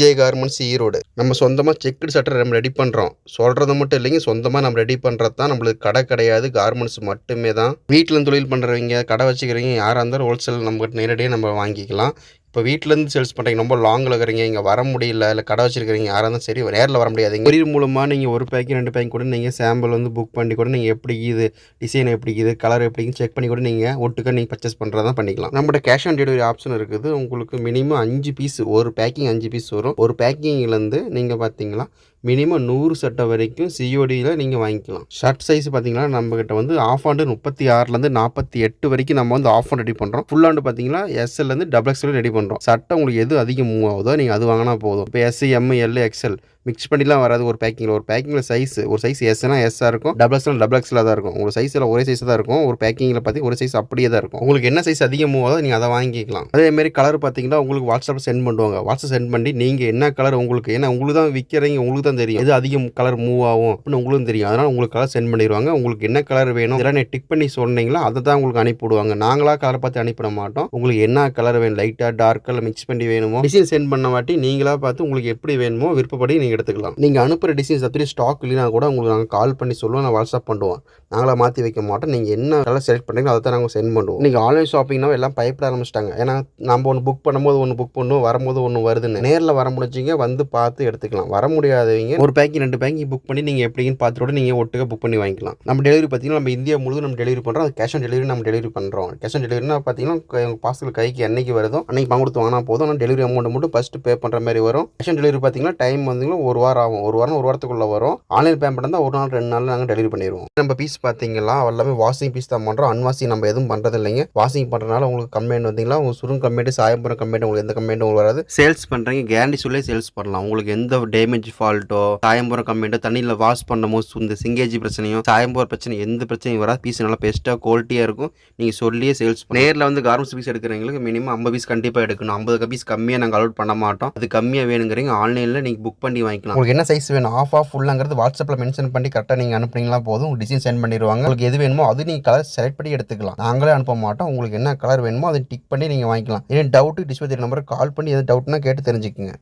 Vijay garments Erode. நம்ம சொந்தமாக checked சட்டை நம்ம ரெடி பண்ணுறோம் சொல்கிறது மட்டும் இல்லைங்க சொந்தமாக நம்ம ரெடி பண்ணுறது தான். நம்மளுக்கு கடை கிடையாது கார்மெண்ட்ஸ் மட்டுமே தான். வீட்டில் தொழில் பண்ணுறவங்க கடை வச்சுக்கிறவங்க யாராக இருந்தாலும் ஹோல்சேல் நம்மகிட்ட நேரடியாக நம்ம வாங்கிக்கலாம். இப்போ வீட்டிலேருந்து சேல்ஸ் பண்ணுறீங்க ரொம்ப லாங்கில் இருக்கிறீங்க இங்கே வர முடியல இல்லை கடை வச்சிருக்கிறீங்க யாராக இருந்தாலும் சரி நேரில் வர முடியாதுங்க கொரியர் மூலமாக நீங்கள் ஒரு பேக்கிங் ரெண்டு பேக்கிங் கூட நீங்கள் சாம்பிள் வந்து புக் பண்ணி கூட நீங்கள் எப்படி இது டிசைன் எப்படி இது கலர் எப்படின்னு செக் பண்ணி கூட நீங்கள் ஒட்டுக்க நீங்கள் பர்ச்சேஸ் பண்ணுறதா பண்ணிக்கலாம். நம்மகிட்ட கேஷ் ஆன் டெலிவரி ஆப்ஷன் இருக்குது. உங்களுக்கு மினிமம் அஞ்சு பீஸ் ஒரு பேக்கிங் அஞ்சு பீஸ் வரும். ஒரு பேக்கிங்லேருந்து நீங்கள் பார்த்தீங்களா மினிமம் நூறு சட்டை வரைக்கும் சிஓடியில் நீங்கள் வாங்கிக்கலாம். ஷர்ட் சைஸ் பார்த்தீங்கன்னா நம்மக்கிட்ட வந்து ஆஃப் ஆண்டு முப்பத்தி ஆறுலேருந்து நாற்பத்தி எட்டு வரைக்கும் நம்ம வந்து ஆஃப் ஆன் ரெடி பண்ணுறோம் ஃபுல் ஆண்டு பார்த்தீங்கன்னா எஸ்எல்லேருந்து டபுள் எக்ஸ்எல் ரெடி பண்ணுறோம் சட்டை உங்களுக்கு எது அதிகம் மூவ் ஆகுதோ நீங்கள் அது வாங்கினா போதும். இப்போ எஸ் எம் எக்ஸ்எல் மிக்ஸ் பண்ணிலாம் வராது. ஒரு பேக்கிங்கில் ஒரு பேக்கிங்கில் சைஸ் ஒரு சைஸ் எஸ்னா எஸ்ஸாக இருக்கும். டபுள் எஸ்னா டபுள் எக்ஸில் தான் இருக்கும். உங்களுக்கு சைஸில் ஒரே சைஸ் தான் இருக்கும். ஒரு பேக்கிங்கில் பார்த்து ஒரு சைஸ் அப்படியே தான் இருக்கும். உங்களுக்கு என்ன சைஸ் அதிகம் மூவ் நீங்கள் அதை வாங்கிக்கலாம். அதேமாரி கலர் பார்த்தீங்கன்னா உங்களுக்கு வாட்ஸ்அப்பில் சென்ட் பண்ணுவாங்க. வாட்ஸ்அப் சென்ட் பண்ணி நீங்கள் என்ன கலர் உங்களுக்கு ஏன்னா உங்களுக்கு தான் விற்கிறீங்க உங்களுக்கு தான் தெரியும். எது அதிகம் கலர் மூவ் ஆகும் அப்படின்னு உங்களுக்கும் தெரியும். அதனால் உங்களுக்கு கலர் சென்ட் பண்ணிடுவாங்க. உங்களுக்கு என்ன கலர் வேணும் இதெல்லாம் டிக் பண்ணி சொன்னீங்களா அதை தான் உங்களுக்கு அனுப்பிவிடுவாங்க. நாங்களாக கலர் பார்த்து அனுப்பிட மாட்டோம். உங்களுக்கு என்ன கலர் வேணும்? லைட்டாக டார்க் கலர் மிக்ஸ் பண்ணி வேணுமோ டிசைன் சென்ட் பண்ண வாட்டி நீங்களாக பார்த்து உங்களுக்கு எப்படி வேணுமோ விருப்பப்படி நீங்கள் எடுத்துக்கலாம். நீங்கள் அனுப்புகிற டிசைன்ஸ் அப்படி ஸ்டாக் இல்லைனா கூட உங்களுக்கு நாங்கள் கால் பண்ணி சொல்லுவோம் நான் வாட்ஸ்அப் பண்ணுவோம். நாங்களாக மாற்றி வைக்க மாட்டோம். நீங்கள் என்ன நல்லா செலக்ட் பண்ணுறீங்களோ அதை தான் நாங்கள் சென்ட் பண்ணுவோம். நீங்கள் ஆன்லைன் ஷாப்பிங்னா எல்லாம் பயப்பட ஆரம்பிச்சிட்டாங்க. ஏன்னா நம்ம ஒன்று புக் பண்ணும்போது ஒன்று புக் பண்ணுவோம் வரும்போது ஒன்று வருதுன்னு. நேரில் வர முடிச்சிங்க வந்து பார்த்து எடுத்துக்கலாம். வர முடியாதவங்க ஒரு பேக்கிங் ரெண்டு பேக்கிங் புக் பண்ணி நீங்கள் எப்படின்னு பார்த்துட்டு கூட நீங்கள் ஒட்டுக்க புக் பண்ணி வாங்கிக்கலாம். நம்ம டெலிவரி பார்த்தீங்கன்னா நம்ம இந்தியா முழுவதும் நம்ம டெலிவரி பண்ணுறோம் அது கேஷ் ஆன் டெலிவரி நம்ம டெலிவரி பண்ணுறோம் கேஷ் ஆன் டெலிவரினா பார்த்தீங்கன்னா பார்சல் கைக்கு என்னைக்கு வருதோ அன்னைக்கு பங்கு கொடுத்து வாங்கினா போதும். ஆனால் டெலிவரி அமௌண்ட் மட்டும் ஃபஸ்ட்டு பே பண்ணுற மாதிரி வரும். கேஷ் ஆன் டெலிவரி பார்த்தீங்கன்னா டைம் வந்து ஒரு வாரம் ஆகும். ஒரு வாரம் ஒரு வாரத்துக்குள்ளே வரும். ஆன்லைன் பேமெண்ட் இருந்தால் ஒரு நாள் ரெண்டு நாள் நாங்கள் டெலிவரி பண்ணிடுவோம் நம்ம பீஸ் பார்த்தீங்கன்னா எல்லாமே வாஷிங் பீஸ் தான் பண்ணுறோம் அன்வாஷிங் நம்ம எதுவும் பண்ணுறது இல்லைங்க வாஷிங் பண்ணுறதுனால உங்களுக்கு கம்ப்ளைண்ட் வந்தீங்களா? உங்கள் சுருங்க கம்ப்ளைண்ட் சாயம்பரம் கம்ப்ளைண்ட் உங்களுக்கு எந்த கம்ப்ளைண்ட் உங்களுக்கு வராது. சேல்ஸ் பண்ணுறீங்க கேரண்டி சொல்லி சேல்ஸ் பண்ணலாம். உங்களுக்கு எந்த டேமேஜ் ஃபால்ட்டோ சாயம்பரம் கம்ப்ளைண்ட்டோ தண்ணியில் வாஷ் பண்ணும்போது இந்த சிங்கேஜ் பிரச்சனையும் சாயம்பரம் பிரச்சனை எந்த பிரச்சனையும் வராது. பீஸ் நல்லா பெஸ்ட்டாக குவாலிட்டியாக இருக்கும். நீங்கள் சொல்லியே சேல்ஸ் நேரில் வந்து கார்மெண்ட்ஸ் பீஸ் எடுக்கிறவங்களுக்கு மினிமம் ஐம்பது பீஸ் கண்டிப்பாக எடுக்கணும். ஐம்பது பீஸ் கம்மியாக நாங்கள் அலோட் பண்ண மாட்டோம். அது கம்மியாக வேணுங்கிறீங்க. ஆன்லைனில் நீங்கள் புக் பண்ணி வாங்கிக்கலாம். உங்களுக்கு என்ன சைஸ் வேணும்? ஆஃப் ஆஃப் ஃபுல்லாங்கிறது வாட்ஸ்அப்பில் மென்ஷன் பண்ணி கரெக்டாக நீங்கள் அனுப்புனீங்களா போதும். உங்களுக்கு டிசைன் சென்ட் பண்ணிடுவாங்க. உங்களுக்கு எது வேணுமோ அது நீங்கள் கலர் செலக்ட் பண்ணி எடுத்துக்கலாம். நாங்களே அனுப்ப மாட்டோம். உங்களுக்கு என்ன கலர் வேணுமோ அதை டிக் பண்ணி நீங்கள் வாங்கிக்கலாம். ஏன் டவுட்டு டிஸ்பத்திரி நம்பருக்கு கால் பண்ணி எது டவுட்னா கேட்டு தெரிஞ்சுக்கங்க.